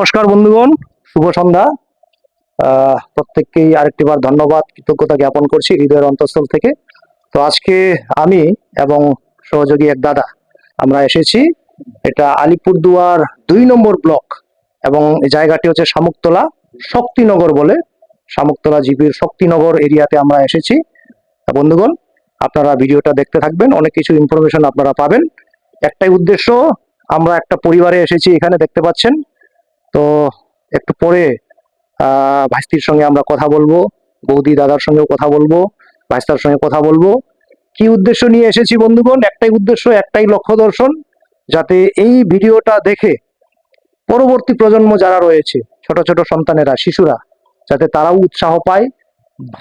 নমস্কার বন্ধুগণ, শুভ সন্ধ্যা। প্রত্যেককেই আরেকটিবার ধন্যবাদ, কৃতজ্ঞতা জ্ঞাপন করছি হৃদয়ের অন্তঃস্থল থেকে। তো আজকে আমি এবং সহযোগী এক দাদা, আমরা এসেছি। এটা আলিপুরদুয়ার দুই নম্বর ব্লক এবং জায়গাটি হচ্ছে শামুকতলা, শক্তিনগর বলে। শামুকতলা জিপির শক্তিনগর এরিয়াতে আমরা এসেছি। বন্ধুগণ, আপনারা ভিডিওটা দেখতে থাকবেন, অনেক কিছু ইনফরমেশন আপনারা পাবেন। একটাই উদ্দেশ্য, আমরা একটা পরিবারে এসেছি, এখানে দেখতে পাচ্ছেন তো একটু পরে ভাইস্তির সঙ্গে আমরা কথা বলব, বৌদি দাদার সঙ্গেও কথা বলব, ভাইস্তার সঙ্গে কথা বলব। কি উদ্দেশ্য নিয়ে এসেছি বন্ধুগণ? একটাই উদ্দেশ্য, একটাই লক্ষ্য দর্শন, যাতে এই ভিডিওটা দেখে পরবর্তী প্রজন্ম যারা রয়েছে, ছোট ছোট সন্তানেরা, শিশুরা, যাতে তারাও উৎসাহ পায়,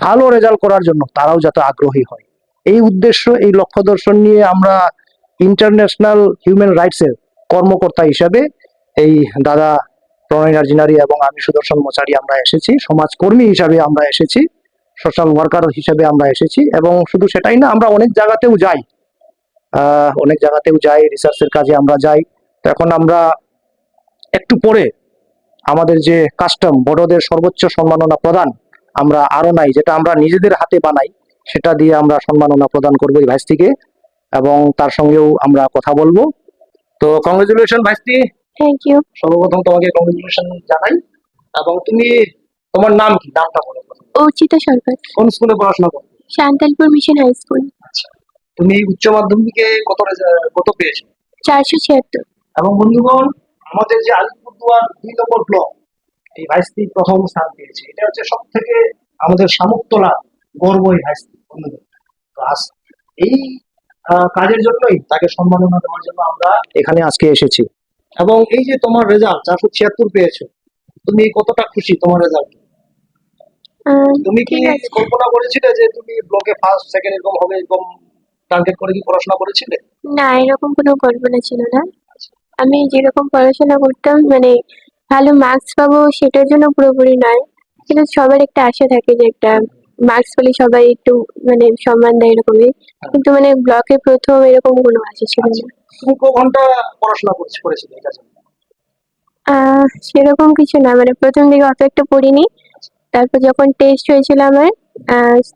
ভালো রেজাল্ট করার জন্য তারাও যাতে আগ্রহী হয়। এই উদ্দেশ্য, এই লক্ষ্য দর্শন নিয়ে আমরা ইন্টারন্যাশনাল হিউম্যান রাইটসের কর্মকর্তা হিসাবে এই দাদা প্রণয় এবং আমি সুদর্শন মোচারি আমরা এসেছি। সমাজকর্মী হিসাবে আমরা এসেছি। সোশ্যাল ওয়ার্কার হিসাবে আমরা এসেছি এবং শুধু সেটাই না, আমরা অনেক জায়গাতেও যাই। অনেক জায়গাতেও যাই রিসার্চের কাজে আমরা যাই। তো এখন আমরা একটু পরে আমাদের যে কাস্টম বড়দের সর্বোচ্চ সম্মাননা প্রদান আমরা আরও নাই, যেটা আমরা নিজেদের হাতে বানাই, সেটা দিয়ে আমরা সম্মাননা প্রদান করব ভাইস্তিকে এবং তার সঙ্গেও আমরা কথা বলব। তো কংগ্রেচুলেশন ভাইস্তি থ্যাংক ইউ সর্বপ্রথম তোমাকে কংগ্রেচুলেশন জানাই। এবং তুমি তোমার নাম কি? নামটা বলো। অর্চিতা সরকার। কোন স্কুলে পড়াশোনা করো? শান্তালপুর মিশন হাই স্কুল তুমি উচ্চ মাধ্যমিকে কত কত পেয়েছ? চারশো ছিয়াত্তর। এবং বন্ধুগণ আমাদের যে আলিপুরদুয়ার দুই নম্বর ব্লক এই ভাইস্তি প্রথম স্থান পেয়েছে। এটা হচ্ছে সব থেকে আমাদের সামুকতলা গর্ব এই ভাইস্তি বন্ধুগণ। তো আজ- এই কাজের জন্যই তাকে সম্মাননা দেওয়ার জন্য আমরা এখানে আজকে এসেছি। এবং এই যে তোমার রেজাল্ট চারশো ছিয়াত্তর পেয়েছ তুমি কতটা খুশি তোমার রেজাল্ট তুমি কি কল্পনা করেছিলে যে তুমি ব্লকে ফার্স্ট সেকেন্ড এরকম হবে এরকম টার্গেট করে কি পড়াশোনা করেছিলে? না এরকম কোনো কল্পনা ছিল না। আমি যেরকম পড়াশোনা করতাম মানে ভালো মার্কস পাবো সেটার জন্য পুরোপুরি নয়। কিন্তু সবার একটা আশা থাকে যে একটা মার্কস পেলে সবাই একটু মানে সম্মান দেয় এরকমই। কিন্তু মানে ব্লকে প্রথম এরকম কোনো আশা ছিল না। তুমি ক ঘণ্টা পড়াশোনা করেছি করেছিলে সেরকম কিছু না মানে প্রথম দিকে অত একটা পড়িনি। তারপর যখন টেস্ট হয়েছিল আমার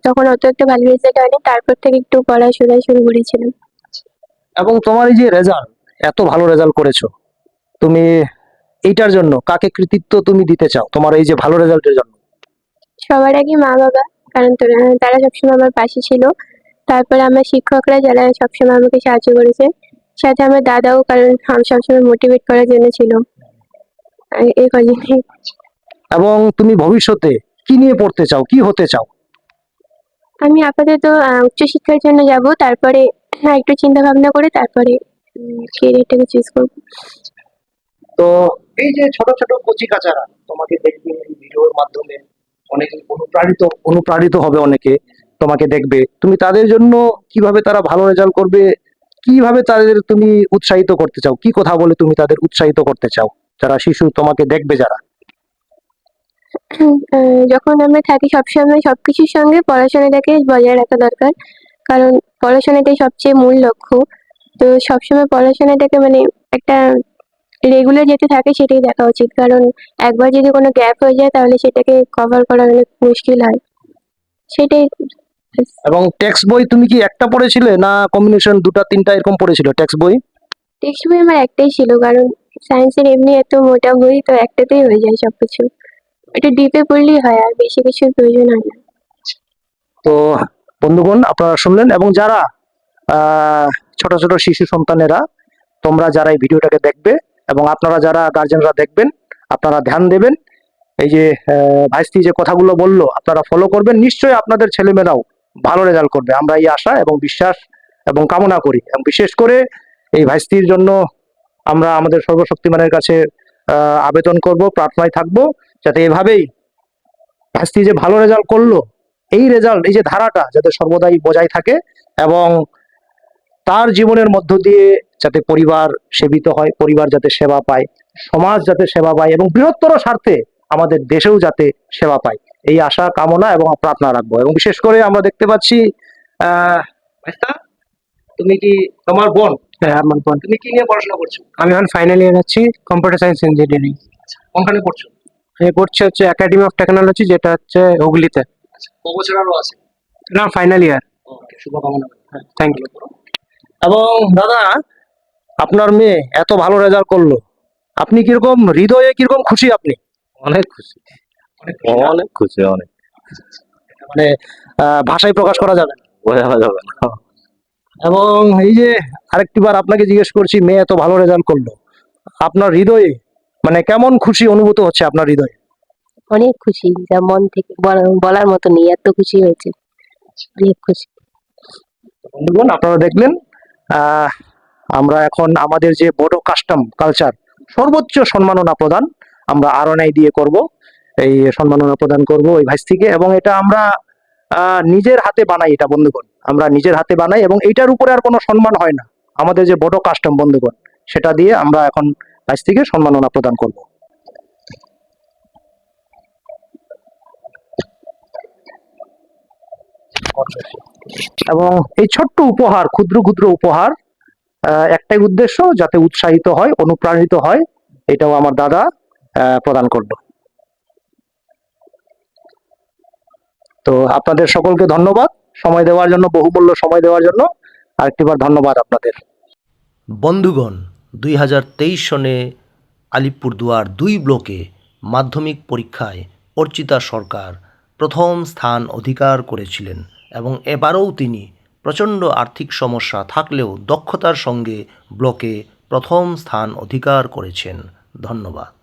তখন অত একটা ভালো রেজাল্ট হয়নি। তারপর থেকে একটু পড়াশোনা শুরু করেছিলাম। এবং তোমার এই যে রেজাল্ট এত ভালো রেজাল্ট করেছ তুমি এইটার জন্য কাকে কৃতিত্ব তুমি দিতে চাও? তোমার এই যে ভালো রেজাল্টের জন্য। সবার আগে মা বাবা কারণ তোরা- সবসময় আমার পাশে ছিল। তারপরে আমার শিক্ষকরা যারা সবসময় আমাকে সাহায্য করেছে সাথে আমার দাদাও কারণ আম- সবসময় মোটিভেট করার জন্য ছিল। এই কজনই এবং তুমি ভবিষ্যতে কি নিয়ে পড়তে চাও? কি হতে চাও? আমি আপাতত উচ্চশিক্ষার জন্য যাব। তারপরে হ্যাঁ, একটু চিন্তা ভাবনা করে তারপরে কেরিয়ারটাকে চুজ করব। তো এই যে ছোট ছোট কচি কাচারা তোমাকে দেখবে ভিডিওর মাধ্যমে অনেকে অনুপ্রাণিত অনুপ্রাণিত হবে অনেকে তোমাকে দেখবে। তুমি তাদের জন্য কীভাবে তারা ভালো রেজাল্ট করবে কীভাবে তাদের তুমি উৎসাহিত করতে চাও কি কথা বলে তুমি তাদের উৎসাহিত করতে চাও? যারা শিশু তোমাকে দেখবে যারা। আহ, যখন আমরা থাকি সবসময় সবকিছুর সঙ্গে পড়াশোনাটাকে বজায় রাখা দরকার কারণ পড়াশোনাটাই সবচেয়ে মূল লক্ষ্য। তো সবসময় পড়াশোনাটাকে মানে একটা রেগুলার যেতে থাকে সেটাই দেখা উচিত। কারণ একবার যদি কোনো গ্যাপ হয়ে যায় তাহলে সেটাকে কভার করা অনেক মুশকিল হয়। সেটাই এবং টেক্সট বই তুমি কি একটা পড়েছিলে না কম্বিনেশন দুটা তিনটা এরকম পড়েছিল টেক্সট বই? টেক্সট বই আমার একটাই ছিল কারণ সায়েন্সের এমনি এত মোটা বই তো একটাতেই হয়ে যায় সবকিছু। একটু ডিপে পড়লেই হয় আর বেশি কিছুর প্রয়োজন হয় না। তো বন্ধুগণ আপনারা শুনলেন এবং যারা ছোট ছোট শিশু সন্তানেরা তোমরা যারা এই ভিডিওটাকে দেখবে এবং আপনারা যারা গার্জেনরা দেখবেন, আপনারা ধ্যান দেবেন। এই যে ভাইস্তি যে কথাগুলো বলল, আপনারা ফলো করবেন। নিশ্চয়ই আপনাদের ছেলেমেয়েরাও ভালো রেজাল্ট করবে। আমরা এই আশা এবং বিশ্বাস এবং কামনা করি। এবং বিশেষ করে এই ভাইস্তির জন্য আমরা আমাদের সর্বশক্তিমানের কাছে আবেদন করব, প্রার্থনায় থাকব, যাতে এভাবেই ভাইস্তি যে ভালো রেজাল্ট করল, এই রেজাল্ট এই যে ধারাটা যাতে সর্বদাই বজায় থাকে এবং তার জীবনের মধ্য দিয়ে যাতে পরিবার সেবিত হয় পরিবার যাতে সেবা পায় সমাজ যাতে সেবা পায় এবং বৃহত্তর স্বার্থে আমাদের দেশেও যাতে সেবা পায়। এই আশা কামনা এবং প্রার্থনা রাখব এবং বিশেষ করে আমরা দেখতে পাচ্ছি তুমি কি তোমার বোন? হ্যাঁ আমার বোন। তুমি কি নিয়ে পড়াশোনা করছ? আমি এখন ফাইনাল ইয়ার আছি কম্পিউটার সায়েন্স ইঞ্জিনিয়ারিং কোনখানে পড়ছো? এ পড়ছে হচ্ছে একাডেমি অফ টেকনোলজি যেটা হচ্ছে হুগলিতে। ক বছর আরও আছে? না ফাইনাল ইয়ার শুভকামনা। থ্যাংক ইউ এবং দাদা আপনার মেয়ে এত ভালো রেজাল্ট করল। আপনি কীরকম হৃদয়ে কীরকম খুশি আপনি? অনেক খুশি। অনেক খুশি। অনেক মানে ভাষায় প্রকাশ করা যাবে না। বোঝানো যাবে না। এবং এই যে আরেকটিবার আপনাকে জিজ্ঞেস করছি মেয়ে এত ভালো রেজাল্ট করল। আপনার হৃদয়ে মানে কেমন খুশি অনুভূত হচ্ছে আপনার হৃদয়ে? অনেক খুশি যা মন থেকে বলার মতো নেই এত খুশি হয়েছে। অনেক খুশি। বন্ধুগণ আপনারা দেখলেন আমরা এখন আমাদের যে বড় কাস্টম কালচার সর্বোচ্চ সম্মাননা প্রদান আমরা আরনাই দিয়ে করব। এই সম্মাননা প্রদান করব ওই ভাইস্তিকে এবং এটা আমরা নিজের হাতে বানাই এটা, বন্ধুগণ। আমরা নিজের হাতে বানাই এবং এইটার উপরে আর কোনো সম্মান হয় না। আমাদের যে বড় কাস্টম বন্ধুগণ, সেটা দিয়ে আমরা এখন ভাইস্তিকে সম্মাননা প্রদান করব। এবং এই ছোট্ট উপহার, ক্ষুদ্র ক্ষুদ্র উপহার একটাই উদ্দেশ্য যাতে উৎসাহিত হয়, অনুপ্রাণিত হয়, এটাও আমার দাদা প্রদান করল। তো আপনাদের সকলকে ধন্যবাদ সময় দেওয়ার জন্য, বহুমূল্য সময় দেওয়ার জন্য। আরেকটিবার ধন্যবাদ আপনাদের। বন্ধুগণ, দুই হাজার তেইশ সনে আলিপুরদুয়ার দুই ব্লকে মাধ্যমিক পরীক্ষায় অর্চিতা সরকার প্রথম স্থান অধিকার করেছিলেন। এবং এবারও তিনি প্রচণ্ড আর্থিক সমস্যা থাকলেও দক্ষতার সঙ্গে ব্লকে প্রথম স্থান অধিকার করেছেন। ধন্যবাদ।